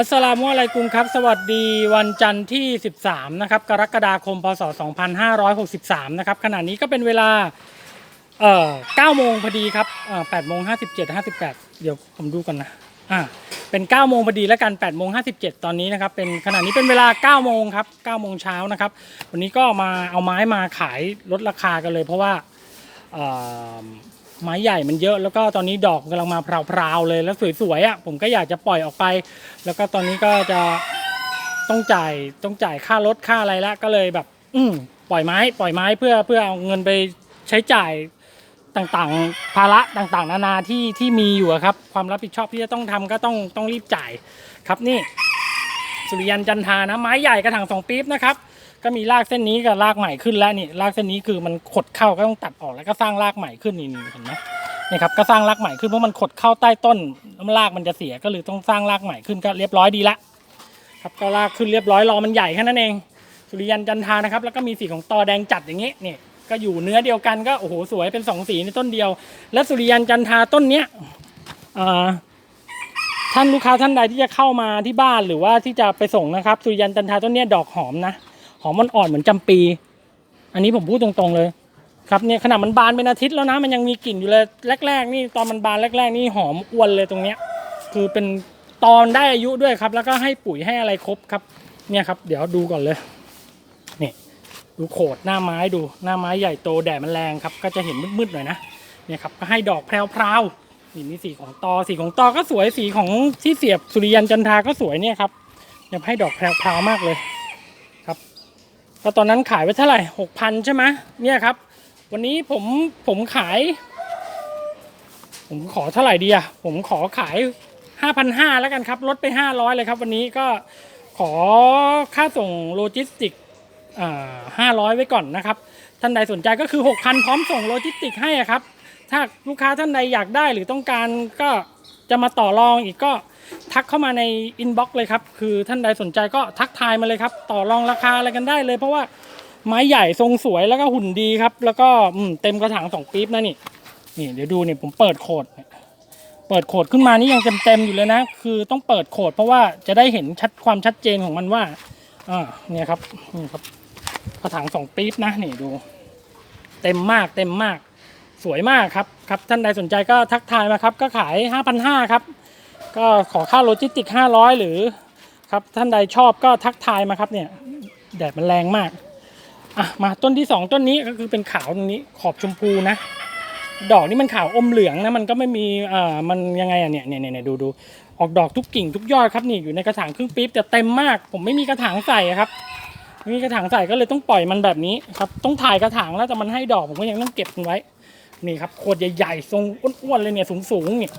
อัสสลามุอะลัยกุมครับ สวัสดีวันจันทร์ที่ 13 นะครับ กรกฎาคม พศ 2563 นะครับ ขณะนี้ก็เป็นเวลาเอ่อ9โมงพอดีครับเอ่อ8โมง57 58 เดี๋ยวผมดูก่อนนะอ่าเป็น9โมงพอดีแล้วกัน8โมง57 ตอนนี้นะครับ เป็นขณะนี้เป็นเวลา9โมงครับ9โมงเช้านะครับ วันนี้ก็มาเอาไม้มาขายลดราคากันเลย เพราะว่าเอ่อ ไม้ใหญ่มันเยอะแล้วก็ตอนนี้ดอกกำลังมาพราวๆเลยแล้วสวยๆอะผมก็อยากจะปล่อยออกไป แล้วก็ตอนนี้ก็จะต้องจ่ายต้องจ่ายค่ารถค่าอะไรแล้วก็เลยแบบ อืมปล่อยไม้ ปล่อยไม้เพื่อเพื่อเอาเงินไปใช้จ่ายต่างๆ ภาระต่างๆ นานาที่ที่มีอยู่อะครับ ความรับผิดชอบที่จะต้องทำก็ต้องต้องรีบจ่ายครับนี่ สุริยันจันทานะไม้ใหญ่กระถางสองปี๊บนะครับ ก็มีรากเส้นนี้กับรากใหม่ขึ้นแล้วนี่รากเส้นนี้คือมันขดเข้าก็ต้องตัดออกแล้วก็สร้างรากใหม่ขึ้นนี่นี่เห็นไหมนี่ครับก็สร้างรากใหม่ขึ้นเพราะมันขดเข้าใต้ต้นแล้วรากมันจะเสียก็เลยต้องสร้างรากใหม่ขึ้นก็เรียบร้อยดีละครับก็รากขึ้นเรียบร้อยรอมันใหญ่แค่นั้นเอง สุริยันจันทานะครับแล้วก็มีสีของตอแดงจัดอย่างนี้นี่ก็อยู่เนื้อเดียวกันก็โอ้โหสวยเป็นสองสีในต้นเดียว และสุริยันจันทาต้นเนี้ยท่านลูกค้าท่านใดที่จะเข้ามาที่บ้านหรือว่าที่จะไปส่งนะครับ สุริยันจันทาต้นเนี้ยดอกหอมนะ หอมมันอ่อนเหมือนจำปี อันนี้ผมพูดตรงๆเลย ครับเนี่ยขนาดมันบานเป็นอาทิตย์แล้วนะ มันยังมีกลิ่นอยู่เลยแรก ๆ นี่ตอนมันบานแรก ๆ นี่หอมอ้วนเลยตรงเนี้ย คือเป็นตอนได้อายุด้วยครับ แล้วก็ให้ปุ๋ยให้อะไรครบครับ เนี่ยครับ เดี๋ยวดูก่อนเลยนี่ดูโขดหน้าไม้ดูหน้าไม้ใหญ่โตแดดมันแรงครับ ก็จะเห็นมืดๆหน่อยนะเนี่ยครับก็ให้ดอกแพรวๆนี่มีสีของตอสีของตอก็สวยสีของที่เสียบสุริยันจันทาก็สวยเนี่ยครับยังให้ดอกแพรวๆมากเลย ก็ตอนนั้นขายไว้เท่าไหร่หกพันใช่ไหมเนี่ยครับ วันนี้ผมผมขาย ผมขอเท่าไหร่ดีอะผมขอขายห้าพันห้าแล้วกันครับ ลดไปห้าร้อยเลยครับ วันนี้ก็ขอค่าส่งโลจิสติกห้าร้อยไว้ก่อนนะครับ ท่านใดสนใจก็คือหกพันพร้อมส่งโลจิสติกให้ครับ ถ้าลูกค้าท่านใดอยากได้หรือต้องการก็จะมาต่อรองอีกก็ ทักเข้ามาในอินบ็อกซ์เลยครับ คือท่านใดสนใจก็ทักทายมาเลยครับ ต่อรองราคาอะไรกันได้เลย เพราะว่าไม้ใหญ่ทรงสวยแล้วก็หุ่นดีครับ แล้วก็อืเต็มกระถางสองปี๊บนะนี่ นี่เดี๋ยวดูนี่ผมเปิดโคดเนี่ยเปิดโคดขึ้นมานี่ยังเต็มๆอยู่เลยนะ คือต้องเปิดโคดเพราะว่าจะได้เห็นชัดความชัดเจนของมันว่าอ่าเนี่ยครับนี่ครับ กระถางสองปี๊บนะนี่ดู เต็มมากเต็มมากสวยมากครับครับท่านใดสนใจก็ทักทายมาครับ ก็ขาย 5,500ครับ ก็ขอค่าโลจิสติก 500 หรือครับท่านใดชอบก็ทักทายมาครับเนี่ยแดดมันแรงมากอะมาต้นที่ 2 ต้นนี้ก็คือเป็นขาวตรงนี้ขอบชมพูนะ ดอกนี่มันขาวอมเหลืองนะมันก็ไม่มีอ่ามันยังไงอะเนี่ยเนี่ยเนี่ยดูดูออกดอกทุกกิ่งทุกยอดครับนี่อยู่ในกระถางครึ่งปี๊บแต่เต็มมาก ผมไม่มีกระถางใส่ครับไม่มีกระถางใส่ก็เลยต้องปล่อยมันแบบนี้ครับต้องถ่ายกระถางแล้วแต่มันให้ดอกผมก็ยังต้องเก็บมันไว้นี่ครับโคตรใหญ่ๆทรงอ้วนๆเลยเนี่ยสูงๆเนี่ย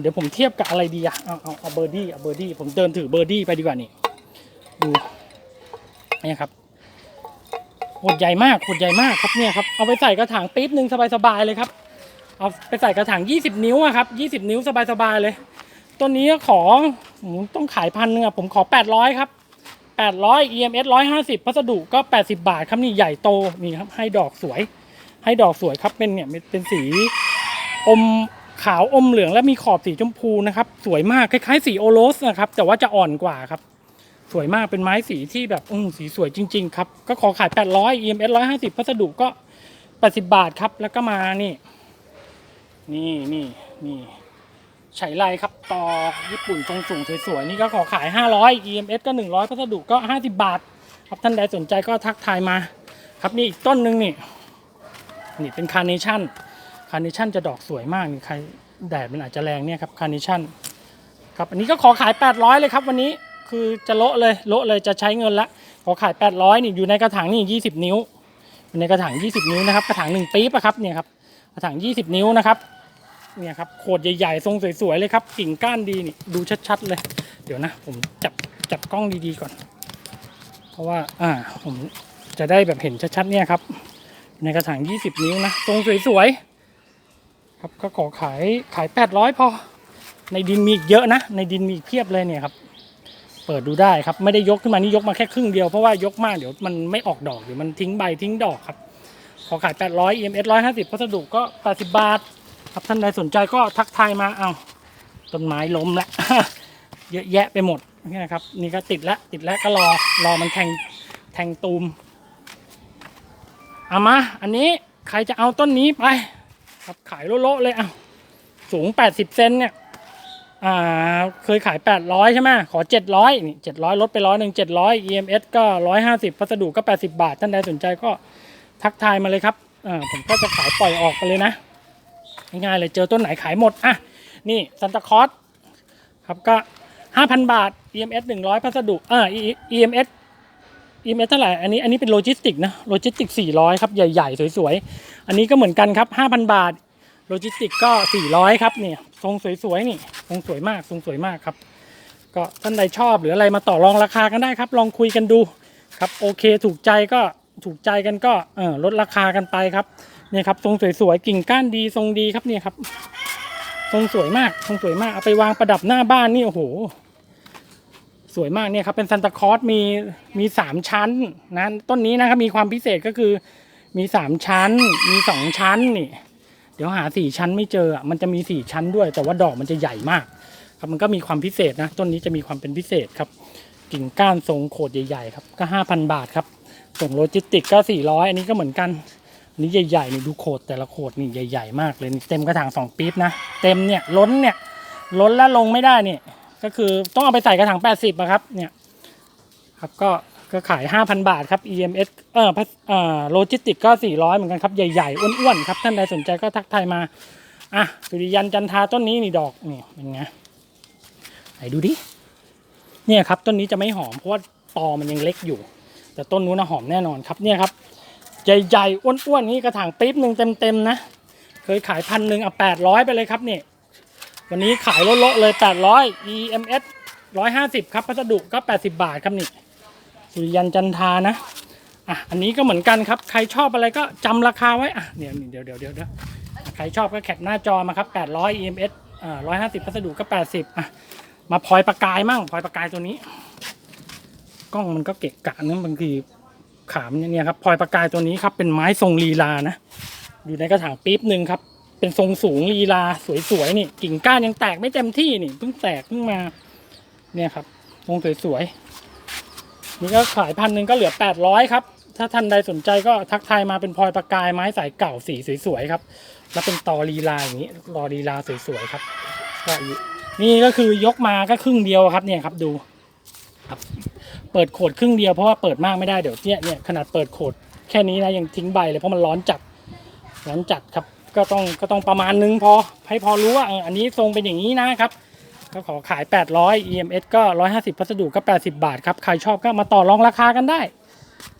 เดี๋ยวผมเทียบกับอะไรดีอะเอาเอาเอาเบอร์ดี้เอาเบอร์ดี้ผมเดินถือเบอร์ดี้ไปดีกว่านี่ดูเนี่ยครับโคตรใหญ่มากโคตรใหญ่มากครับเนี่ยครับเอาไปใส่กระถางปี๊บหนึ่งสบายๆเลยครับ เอาไปใส่กระถาง 20 นิ้วอะครับ20 นิ้วสบายๆเลยต้นนี้ก็ขอต้องขายพันหนึงอะผมขอ 800 ครับ 800 EMS 150 พัสดุก็ 80 บาทครับนี่ใหญ่โตนี่ครับให้ดอกสวย ให้ดอกสวยครับเป็นเนี่ยเป็นสีอม ขาวอมเหลืองและมีขอบสีชมพูนะครับ สวยมากคล้ายๆสีโอโรสนะครับ แต่ว่าจะอ่อนกว่าครับ สวยมากเป็นไม้สีที่แบบอืสีสวยจริง ๆ ครับ ก็ขอขาย 800 EMS 150 พัสดุก็ 80 บาทครับ แล้วก็มานี่ นี่นี่นี่ไฉไลครับต่อญี่ปุ่นทรงสูงสวยๆนี่ก็ขอขาย 500 EMS ก็ 100 พัสดุก็ 50 บาท ครับท่านใดสนใจก็ทักทายมา ครับนี่อีกต้นหนึ่งนี่นี่เป็นคาร์เนชั่น คาร์เนชั่นจะดอกสวยมากนี่ใครแดดมันอาจจะแรงเนี่ยครับคาร์เนชั่นครับอันนี้ก็ขอขาย 800 เลยครับวันนี้คือจะโละเลยโละเลยจะใช้เงินละขอขาย 800นี่อยู่ในกระถางนี่20 นิ้วอยู่ในกระถาง 20 นิ้วนะครับกระถางหนึ่งปี๊บอะครับเนี่ยครับกระถาง 20 นิ้วนะครับเนี่ยครับโคดใหญ่ๆทรงสวยๆเลยครับกิ่งก้านดีนี่ดูชัดๆเลย เดี๋ยวนะ ผมจับจับกล้องดีๆก่อน เพราะว่าอ่าผมจะได้แบบเห็นชัดๆเนี่ยครับในกระถาง 20 นิ้วนะทรงสวยๆ ครับก็ขอขายขาย 800 พอ ในดินมีอีกเยอะนะ ในดินมีเพียบเลยเนี่ยครับ เปิดดูได้ครับไม่ได้ยกขึ้นมานี่ยกมาแค่ครึ่งเดียวเพราะว่ายกมากเดี๋ยวมันไม่ออกดอกเดี๋ยวมันทิ้งใบทิ้งดอกครับ ขอขาย 800 EMS 150พัสดุก็ 80 บาท ครับท่านใดสนใจก็ทักทายมาเอาต้นไม้ล้มแล้วเยอะแยะไปหมดนี่ยครับนี่ก็ติดแล้วติดแล้วก็รอรอมันแทงแทงตูมเอามา อันนี้ใครจะเอาต้นนี้ไป ครับขายโละๆเลยอะสูง 80 เซนเนี่ยอ่าเคยขาย 800 ใช่ไหมขอ 700นี่700 ลดไปร้อยหนึ่ง700 EMS ก็ 150พัสดุก็ 80 บาท ท่านใดสนใจก็ทักทายมาเลยครับอ่าผมก็จะขายปล่อยออกไปเลยนะ ง่ายๆเลยเจอต้นไหนขายหมด อะ นี่ซันตาคอสครับก็ 5,000 บาท EMS 100พัสดุอ่า EMS EMS เท่าไหร่อันนี้อันนี้เป็นโลจิสติกนะโลจิสติก 400 ครับ ใหญ่ ๆ สวยๆ อันนี้ก็เหมือนกันครับ 5,000 บาทโลจิสติกก็ 400 ครับเนี่ยทรงสวยๆนี่ทรงสวยมากทรงสวยมากครับ ก็ท่านใดชอบหรืออะไรมาต่อรองราคากันได้ครับ ลองคุยกันดูครับโอเคถูกใจก็ถูกใจกันก็เออลดราคากันไปครับเนี่ยครับทรงสวยๆกิ่งก้านดีทรงดีครับเนี่ยครับ ทรงสวยมากทรงสวยมากเอาไปวางประดับหน้าบ้านนี่โอ้โห สวยมากเนี่ยครับเป็นซันตาคอสมีมีสามชั้นนะต้นนี้นะครับมีความพิเศษก็คือมีสามชั้น มีสองชั้นนี่ เดี๋ยวหาสี่ชั้นไม่เจอมันจะมีสี่ชั้นด้วย แต่ว่าดอกมันจะใหญ่มาก ครับมันก็มีความพิเศษนะต้นนี้จะมีความเป็นพิเศษครับ กิ่งก้านทรงโขดใหญ่ๆครับก็ห้าพันบาทครับส่งโลจิสติกก็สี่ร้อยอันนี้ก็เหมือนกันอันนี้ใหญ่ๆนี่ดูโขดแต่ละโขดนี่ใหญ่ ๆ มากเลยเต็มกระถางสองปี๊บนะเต็มเนี่ยล้นเนี่ยล้นแล้วลงไม่ได้เนี่ย ก็คือต้องเอาไปใส่กระถาง 80อะครับเนี่ยครับก็ก็ขาย 5,000 บาทครับ EMS เอ่อเอ่อโลจิสติกก็ 400 เหมือนกันครับ ใหญ่ ๆ อ้วน ๆ ครับ ท่านใดสนใจก็ทักทายมา อะ สุริยันจันทาต้นนี้นี่ดอกนี่เป็นไงไหนดูดิ เนี่ยครับ ต้นนี้จะไม่หอม เพราะว่าตอมันยังเล็กอยู่ แต่ต้นนู้นนะหอมแน่นอนครับ เนี่ยครับ ใหญ่ ๆ อ้วน ๆ นี่กระถางปี๊บหนึ่งเต็ม ๆ นะ เคยขายพันหนึ่งอะ800 ไปเลยครับเนี่ย วันนี้ขายละๆเลย 800 EMS 150 ครับพัสดุก็ 80 บาทครับนี่สุริยันจันทานะอะอันนี้ก็เหมือนกันครับ ใครชอบอะไรก็จำราคาไว้อะเดี๋ยวเดี๋ยวเดี๋ยวเดี๋ยวเดี๋ยวใครชอบก็แคปหน้าจอมาครับ 800 EMS อ่า150 พัสดุก็ 80อะมาพลอยประกายมั่งพลอยประกายตัวนี้ กล้องมันก็เกะกะนะบางทีขามเนี่ยครับพลอยประกายตัวนี้ครับเป็นไม้ทรงลีลานะ อยู่ในกระถางปี๊บหนึ่งครับ เป็นทรงสูงลีลาสวยๆนี่ กิ่งก้านยังแตกไม่เต็มที่นี่เพิ่งแตกเพิ่งมา เนี่ยครับทรงสวยๆนี่ก็ขายพันหนึ่งก็เหลือแปดร้อยครับถ้าท่านใดสนใจก็ทักทายมาเป็นพลอยประกายไม้สายเก่าสีสวยๆครับ แล้วเป็นตอลีลาอย่างนี้ตอลีลาสวยๆครับก็นี่ก็คือยกมาก็ครึ่งเดียวครับเนี่ยครับดูครับ เปิดโขดครึ่งเดียวเพราะว่าเปิดมากไม่ได้เดี๋ยวเนี่ยเนี่ยขนาดเปิดโขดแค่นี้นะยังทิ้งใบเลยเพราะมันร้อนจัดร้อนจัดครับ ก็ต้องก็ต้องประมาณนึงพอให้พอรู้ว่าอันนี้ทรงเป็นอย่างนี้นะครับ ก็ขอขาย 800 EMS ก็ 150 พัสดุก็ 80 บาทครับใครชอบก็มาต่อรองราคากันได้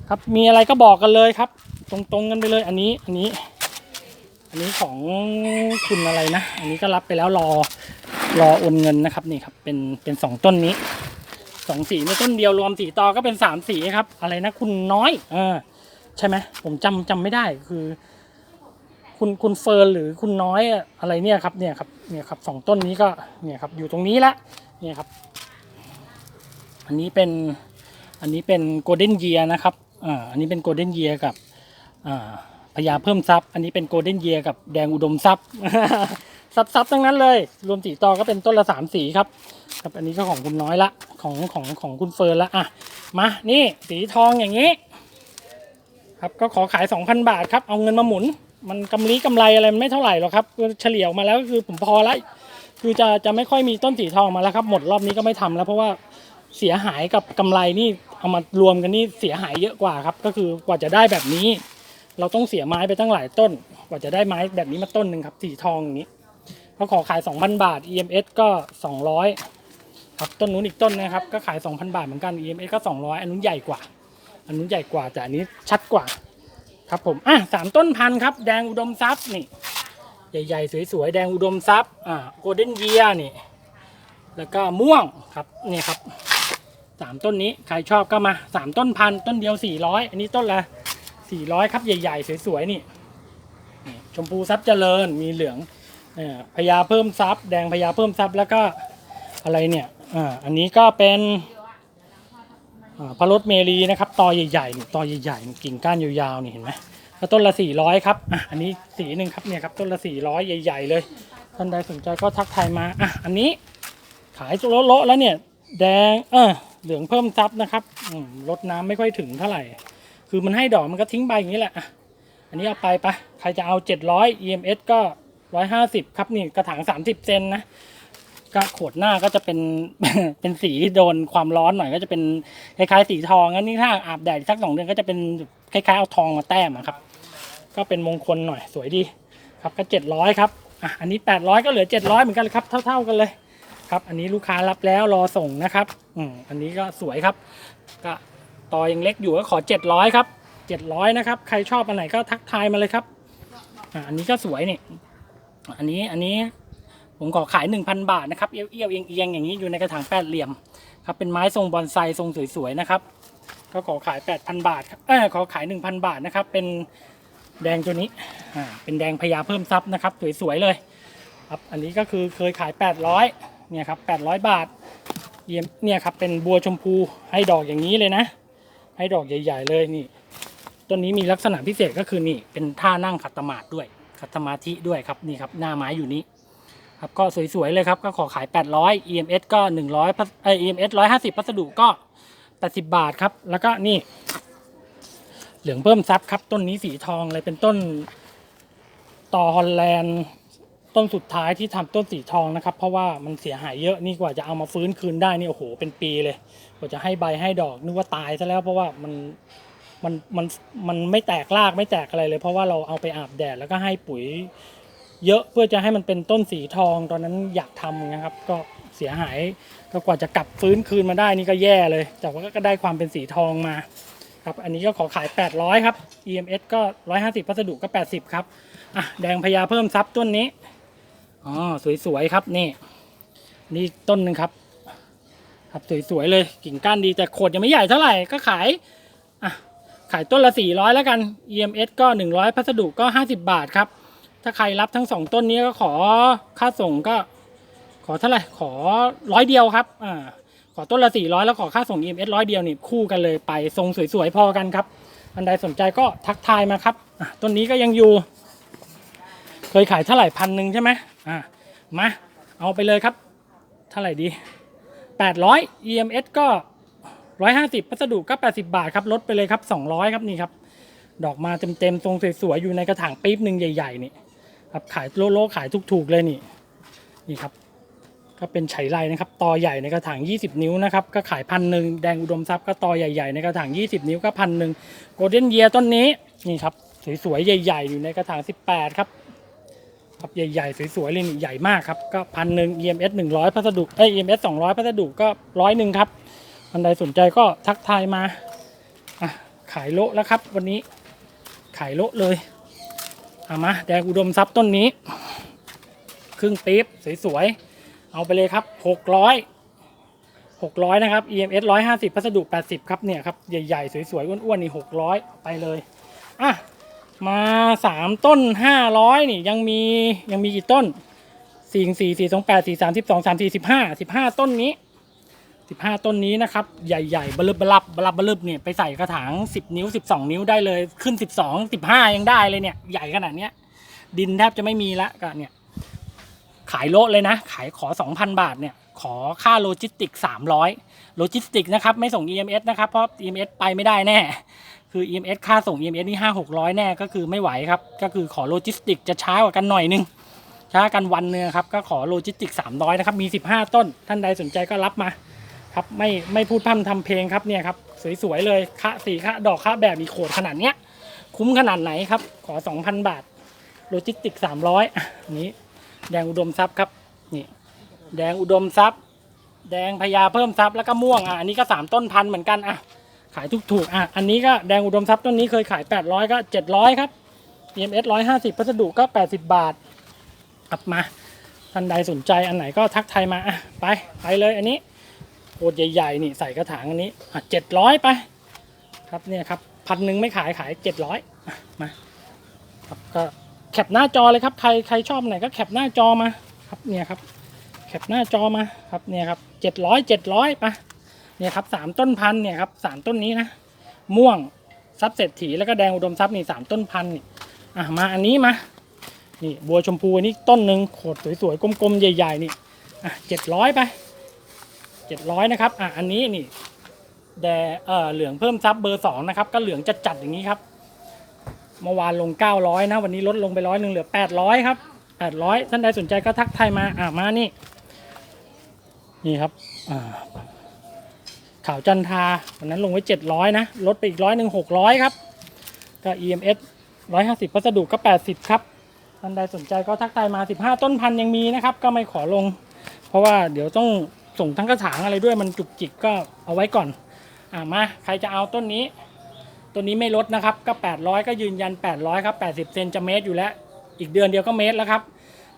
ครับมีอะไรก็บอกกันเลยครับ ตรงๆกันไปเลยอันนี้อันนี้ อันนี้ของคุณอะไรนะ อันนี้ก็รับไปแล้วรอรอโอนเงินนะครับนี่ครับเป็นเป็นสองต้นนี้สองสีไม่ต้นเดียวรวมสีต่อก็เป็นสามสีครับ อะไรนะคุณน้อยเออใช่ไหมผมจำจำไม่ได้คือ คุณคุณเฟิร์นหรือคุณน้อยอะอะไรเนี่ยครับเนี่ยครับเนี่ยครับสองต้นนี้ก็เนี่ยครับอยู่ตรงนี้ละเนี่ยครับ อันนี้เป็นอันนี้เป็นโกลเด้นเยียนะครับอ่าอันนี้เป็นโกลเด้นเยียกับอ่าพญาเพิ่มทรัพย์ อันนี้เป็นโกลเด้นเยียกับแดงอุดมทรัพย์ซับซับทั้งนั้นเลย รวมสีตอก็เป็นต้นละสามสีครับครับอันนี้ก็ของคุณน้อยละของของของคุณเฟิร์นละอะมานี่สีทองอย่างนี้ ครับก็ขอขาย 2,000 บาทครับ เอาเงินมาหมุน มันกำลีกำไรอะไรมันไม่เท่าไหร่หรอกครับเฉลี่ยออกมาแล้วคือผมพอละคือจะจะไม่ค่อยมีต้นสีทองมาแล้วครับ หมดรอบนี้ก็ไม่ทำแล้ว เพราะว่าเสียหายกับกำไรนี่เอามารวมกันนี่เสียหายเยอะกว่าครับ ก็คือกว่าจะได้แบบนี้ เราต้องเสียไม้ไปตั้งหลายต้น กว่าจะได้ไม้แบบนี้มาต้นหนึ่งครับสีทองอย่างนี้เขาขอขาย 2,000 บาท EMS ก็ 200ครับต้นนู้นอีกต้นนะครับก็ขาย 2,000 บาทเหมือนกัน EMS ก็ 200 อันนู้นใหญ่กว่า อันนู้นใหญ่กว่าแต่อันนี้ชัดกว่า ครับผมอะสามต้นพันธุ์ครับ แดงอุดมทรัพย์นี่ ใหญ่ๆ สวยๆ แดงอุดมทรัพย์อ่าโกลเด้นเยียนี่ แล้วก็ม่วงครับเนี่ยครับสามต้นนี้ใครชอบก็มาสามต้นพันธุ์ต้นเดียวสี่ร้อยอันนี้ต้นละสี่ร้อยครับ ใหญ่ๆ สวยๆนี่ชมพูทรัพย์เจริญมีเหลืองอ่อพญาเพิ่มทรัพย์แดงพญาเพิ่มทรัพย์แล้วก็อะไรเนี่ยอ่าอันนี้ก็เป็น พระรถเมรีนะครับตอใหญ่ๆนี่ตอใหญ่ๆกิ่งก้านยาวๆนี่เห็นไหมแล้วต้นละ400ครับอะอันนี้สีหนึ่งครับเนี่ยครับต้นละ400ใหญ่ ๆ เลยท่านใดสนใจก็ทักทายมาอะอันนี้ขายโละๆแล้วเนี่ยแดงเออเหลืองเพิ่มซับนะครับลดน้ำไม่ค่อยถึงเท่าไหร่ คือมันให้ดอกมันก็ทิ้งใบอย่างนี้แหละอะอันนี้เอาไปปะใครจะเอา 700 EMS ก็ 150 ครับนี่กระถาง 30 เซนนะ ก็ขดหน้าก็จะเป็นเป็นสีโดนความร้อนหน่อยก็จะเป็นคล้ายๆสีทองงั้นนี่ถ้าอาบแดดสักสองเดือนก็จะเป็นคล้ายๆเอาทองมาแต้มอะครับ ก็เป็นมงคลหน่อยสวยดีครับก็700ครับอะอันนี้800ก็เหลือ700เหมือนกันเลยครับเท่า ๆกันเลยครับ อันนี้ลูกค้ารับแล้วรอส่งนะครับอืมอันนี้ก็สวยครับ ก็ต่อยังเล็กอยู่ก็ขอ700ครับ700นะครับ ใครชอบอันไหนก็ทักทายมาเลยครับอ่าอันนี้ก็สวยนี่อันนี้อันนี้ ผมขอขาย 1,000 บาทนะครับเอี้ยวๆเอียงๆอย่างนี้อยู่ในกระถางแปดเหลี่ยมครับเป็นไม้ทรงบอนไซทรงสวยๆนะครับก็ขอขาย 8,000 บาทครับเออขอขาย 1,000 บาทนะครับเป็นแดงตัวนี้อ่าเป็นแดงพญาเพิ่มซับนะครับสวยๆเลยครับอันนี้ก็คือเคยขาย 800เนี่ยครับ800 บาทเยี่ยมเนี่ยครับเป็นบัวชมพูให้ดอกอย่างนี้เลยนะ ให้ดอกใหญ่ ๆ เลยนี่ต้นนี้มีลักษณะพิเศษก็คือนี่เป็นท่านั่งขัดสมาธิด้วยขัดสมาธิด้วยครับนี่ครับหน้าไม้อยู่นี้ ครับก็สวยๆเลยครับก็ขอขาย 800 EMS ก็ 100เอ่อ EMS 150 พัสดุก็ 80 บาทครับ แล้วก็นี่ เหลืองเพิ่มซับครับ ต้นนี้สีทองเลยเป็นต้นต่อฮอลแลนด์ต้นสุดท้ายที่ทำต้นสีทองนะครับ เพราะว่ามันเสียหายเยอะนี่กว่าจะเอามาฟื้นคืนได้นี่โอ้โหเป็นปีเลยกว่าจะให้ใบให้ดอกนึกว่าตายซะแล้วเพราะว่ามันมันมันมันไม่แตกรากไม่แตกอะไรเลย เพราะว่าเราเอาไปอาบแดดแล้วก็ให้ปุ๋ย เยอะเพื่อจะให้มันเป็นต้นสีทองตอนนั้นอยากทำนะครับ ก็เสียหายก็กว่าจะกลับฟื้นคืนมาได้นี่ก็แย่เลย แต่ว่าก็ได้ความเป็นสีทองมาครับอันนี้ก็ขอขาย 800 ครับ EMS ก็ 150พัสดุก็ 80 ครับอะแดงพญาเพิ่มซับต้นนี้อ๋อสวยๆครับนี่ นี่ต้นหนึ่งครับ ครับสวยๆเลยกิ่งก้านดีแต่โขดยังไม่ใหญ่เท่าไหร่ก็ขายอะขายต้นละ 400 แล้วกัน EMS ก็ 100พัสดุก็ 50 บาทครับ ถ้าใครรับทั้งสองต้นนี้ก็ขอค่าส่งก็ ขอเท่าไหร่ขอร้อยเดียวครับอ่าขอต้นละ400แล้วขอค่าส่ง EMS ร้อยเดียวนี่คู่กันเลยไปทรงสวยๆพอกันครับอันใดสนใจก็ทักทายมาครับต้นนี้ก็ยังอยู่ เคยขายเท่าไหร่พันหนึ่งใช่ไหมอ่ามาเอาไปเลยครับ เท่าไหร่ดี 800 EMS ก็ 150พัสดุก็ 80 บาทครับลดไปเลยครับ 200 ครับนี่ครับ ดอกมาเต็มๆทรงสวยๆอยู่ในกระถางปี๊บหนึ่งใหญ่ ๆ นี่ ครับขายโลโลขายถูกๆเลยนี่นี่ครับ ก็เป็นไฉไลนะครับตอใหญ่ในกระถาง 20 นิ้วนะครับก็ขายพันหนึ่งแดงอุดมทรัพย์ก็ตอใหญ่ๆในกระถาง 20 นิ้วก็พันหนึ่งโกลเด้นเยียต้นนี้นี่ครับสวยๆใหญ่ ๆ อยู่ในกระถาง 18 ครับครับใหญ่ๆสวยๆเลยนี่ใหญ่มากครับก็พันหนึ่ง EMS 100 พัสดุเอ้ย EMS 200 พัสดุก็ร้อยหนึ่งครับอันใดสนใจก็ทักทายมาอะขายโลแล้วครับ วันนี้ขายโลเลย เอามาแดงอุดมทรัพย์ต้นนี้ ครึ่งปี๊บสวยๆ เอาไปเลยครับ 600 600 นะครับ EMS 150 พัสดุ 80 ครับเนี่ยครับ ใหญ่ๆ สวยๆ อ้วนๆ นี่ 600 ไปเลยอะมาสามต้นห้าร้อยนี่ยังมียังมีกี่ต้นสี่สี่สี่สองแปดสี่สามสิบสองสามสี่สิบห้าสิบห้าต้นนี้ สิบห้าต้นนี้นะครับ ใหญ่ๆบลึบบลับบลับบลึบเนี่ยไปใส่กระถางสิบนิ้วสิบสองนิ้วได้เลยขึ้นสิบสองสิบห้ายังได้เลยเนี่ย ใหญ่ขนาดเนี้ย ดินแทบจะไม่มีละก็เนี่ย ขายโลเลยนะ ขายขอสองพันบาทเนี่ย ขอค่าโลจิสติกสามร้อยโลจิสติกนะครับ ไม่ส่ง EMS นะครับ เพราะ EMS ไปไม่ได้แน่ คือ EMS ค่าส่ง EMS นี่ห้าหกร้อยแน่ก็คือไม่ไหวครับ ก็คือขอโลจิสติกจะช้ากว่ากันหน่อยนึงช้ากันวันเนึงครับ ก็ขอโลจิสติกสามร้อยนะครับ มีสิบห้าต้น ท่านใดสนใจก็รับมา ครับไม่ไม่พูดพร่ำทำเพลงครับเนี่ยครับสวยๆเลยค่าสีค่าดอกค่าแบบมีโขดขนาดเนี้ย คุ้มขนาดไหนครับ ขอสองพันบาทโลจิสติกสามร้อยอันนี้ แดงอุดมทรัพย์ครับนี่แดงอุดมทรัพย์ แดงพญาเพิ่มทรัพย์แล้วก็ม่วงอะอันนี้ก็สามต้นพันเหมือนกันอะขายถูกๆอะอันนี้ก็แดงอุดมทรัพย์ต้นนี้เคยขาย 800 ก็ 700 ครับ EMS 150 พัสดุก็ 80 บาทกลับมาท่านใดสนใจอันไหนก็ทักไทยมาอะไปไปเลยอันนี้ ตรใหญ่ๆนี่ใส่กระถางอันนี้อะ700ไป ครับเนี่ยครับพันหนึ่งไม่ขายขาย700อะมาครับก็แคปหน้าจอเลยครับใครใครชอบไหนก็แคปหน้าจอมาครับเนี่ยครับแคปหน้าจอมาครับเนี่ยครับ700 700ไปเนี่ยครับสามต้นพันธุ์เนี่ยครับสามต้นนี้นะม่วงซับเศรษฐีแล้วก็แดงอุดมทรัพย์นี่สามต้นพันธุ์นี่อะมาอันนี้มานี่บัวชมพูอันนี้ต้นหนึ่งโขดสวยๆกลมๆใหญ่ๆนี่อะเจ็ดร้อยไป 700นะครับอะอันนี้นี่แดเอ่อเหลืองเพิ่มซับเบอร์สองนะครับก็เหลืองจัดจัดอย่างนี้ครับเมื่อวานลง900นะ วันนี้ลดลงไปร้อยหนึ่งเหลือ800ครับ800ท่านใดสนใจก็ทักทายมาอ่ามานี่ นี่ครับอ่าข่าวจันทาวันนั้นลงไว้ 700 นะ ลดไปอีกร้อยหนึ่ง600ครับ ก็ EMS 150 พัสดุก็ 80 ครับท่านใดสนใจก็ทักทายมา 15 ต้นพันยังมีนะครับ ก็ไม่ขอลง เพราะว่าเดี๋ยวต้อง ส่งทั้งกระถางอะไรด้วยมันจุกจิกก็เอาไว้ก่อน อ่ามาใครจะเอาต้นนี้ ตัวนี้ไม่ลดนะครับ ก็ 800 ก็ยืนยัน 800 ครับ 80 เซนจะเมตรอยู่แล้ว อีกเดือนเดียวก็เมตรแล้วครับ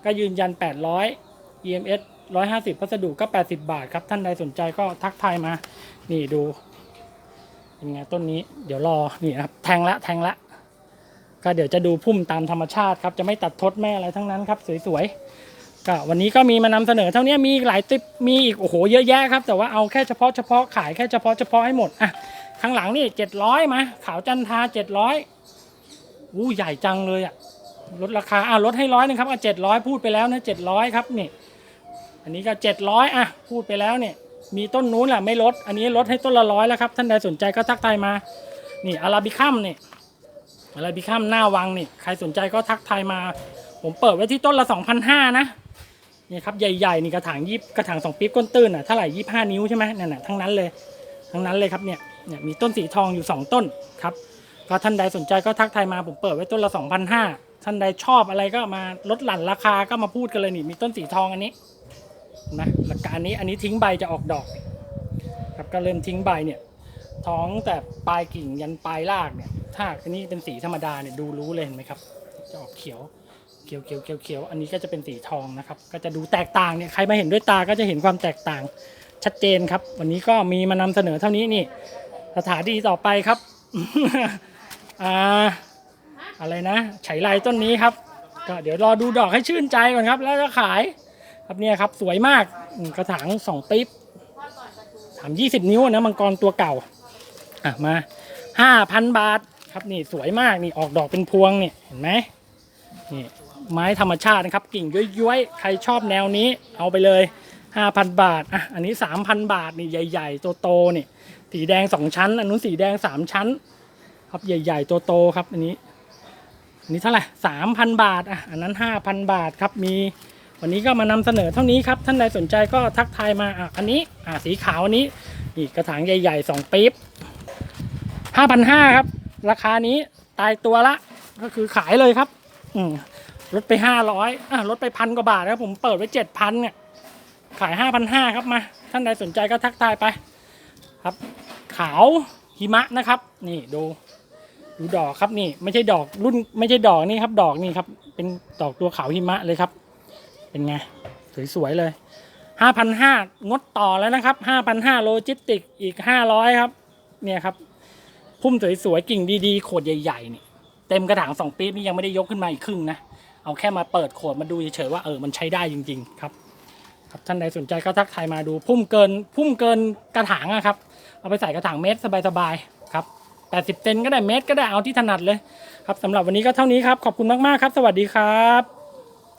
ก็ยืนยัน 800 EMS 150 พัสดุก็ 80 บาทครับ ท่านใดสนใจก็ทักทายมา นี่ดูเป็นไงต้นนี้ เดี๋ยวรอ นี่นะครับ แทงละแทงละ ก็เดี๋ยวจะดูพุ่มตามธรรมชาติครับ จะไม่ตัดทดแม่อะไรทั้งนั้นครับ สวยๆ ก็วันนี้ก็มีมานำเสนอเท่านี้มีหลายติปมีอีกโอ้โหเยอะแยะครับ แต่ว่าเอาแค่เฉพาะเฉพาะขายแค่เฉพาะเฉพาะให้หมดอะข้างหลังนี่เจ็ดร้อยมาขาวจันทาเจ็ดร้อยอู้ใหญ่จังเลยอะลดราคาอะลดให้ร้อยนึงครับอะเจ็ดร้อยพูดไปแล้วนะเจ็ดร้อยครับนี่ อันนี้ก็เจ็ดร้อยอะพูดไปแล้วเนี่ย มีต้นนู้นแหละไม่ลด อันนี้ลดให้ต้นละร้อยแล้วครับ ท่านใดสนใจก็ทักทายมา นี่อาราบิคัมนี่อาราบิคัมหน้าวังนี่ ใครสนใจก็ทักทายมา ผมเปิดไว้ที่ต้นละสองพันห้านะ นี่ครับใหญ่ๆนี่กระถางยิบกระถางสองปี๊บก้นตื้นอะเท่าไหร่ยี่ห้านิ้วใช่ไหมนั่นน่ะทั้งนั้นเลยทั้งนั้นเลยครับเนี่ยเนี่ยมีต้นสีทองอยู่ 2 ต้นครับก็ท่านใดสนใจก็ทักทายมาผมเปิดไว้ต้นละ2,500ท่านใดชอบอะไรก็มาลดหลั่นราคาก็มาพูดกันเลยนี่มีต้นสีทองอันนี้นะราคาอันนี้อันนี้ทิ้งใบจะออกดอกครับก็เริ่มทิ้งใบเนี่ยท้องแต่ปลายกิ่งยันปลายรากเนี่ยถ้าอันนี้เป็นสีธรรมดาเนี่ยดูรู้เลยเห็นไหมครับจะออกเขียว เขียวเขียวเขียวเขียวอันนี้ก็จะเป็นสีทองนะครับ ก็จะดูแตกต่างเนี่ยใครมาเห็นด้วยตาก็จะเห็นความแตกต่างชัดเจนครับ วันนี้ก็มีมานำเสนอเท่านี้นี่ สถานีต่อไปครับอ่าอะไรนะไฉไลต้นนี้ครับ ก็เดี๋ยวรอดูดอกให้ชื่นใจก่อนครับ แล้วจะขาย ครับเนี่ยครับสวยมากกระถางสองปิ๊บถามยี่สิบนิ้วนะมังกรตัวเก่าอะมาห้าพันบาทครับนี่สวยมากนี่ออกดอกเป็นพวงเนี่ยเห็นไหมนี่ ไม้ธรรมชาตินะครับ กิ่งย้อยๆ ใครชอบแนวนี้เอาไปเลย 5,000 บาทอะอันนี้ 3,000 บาทนี่ใหญ่ๆโตๆนี่สีแดง 2 ชั้น อันนู้นสีแดง 3 ชั้น ครับใหญ่ๆโตๆครับอันนี้อันนี้เท่าไหร่3,000 บาทอะอันนั้น 5,000 บาทครับมีวันนี้ก็มานำเสนอเท่านี้ครับท่านใดสนใจก็ทักทายมาอะอันนี้อะสีขาวอันนี้นี่กระถางใหญ่ๆ2ปี๊บ5,500ครับราคานี้ตายตัวละก็คือขายเลยครับ อืม ลดไป500อะลดไปพันกว่าบาทนะครับผมเปิดไว้7,000เนี่ย ขาย5,500ครับมา ท่านใดสนใจก็ทักทายไปครับ ขาวหิมะนะครับ นี่ดูดูดอกครับนี่ ไม่ใช่ดอกรุ่นไม่ใช่ดอกนี่ครับ ดอกนี่ครับ เป็นดอกตัวขาวหิมะเลยครับ เป็นไงสวยๆเลย5,500งดต่อแล้วนะครับ5,500โลจิสติกอีก500ครับ เนี่ยครับ พุ่มสวยๆกิ่งดีๆ โขดใหญ่ๆเนี่ยเต็มกระถางสองปี๊บนี่ยังไม่ได้ยกขึ้นมาอีกครึ่งนะ เอาแค่มาเปิดขวดมาดูเฉยๆว่าเออมันใช้ได้จริง ๆ ครับครับท่านใดสนใจก็ทักทายมาดูพุ่มเกินพุ่มเกินกระถางอะครับ เอาไปใส่กระถางเมตรสบายๆครับ80เซนก็ได้เมตรก็ได้เอาที่ถนัดเลยครับสำหรับวันนี้ก็เท่านี้ครับขอบคุณมากๆครับ สวัสดีครับ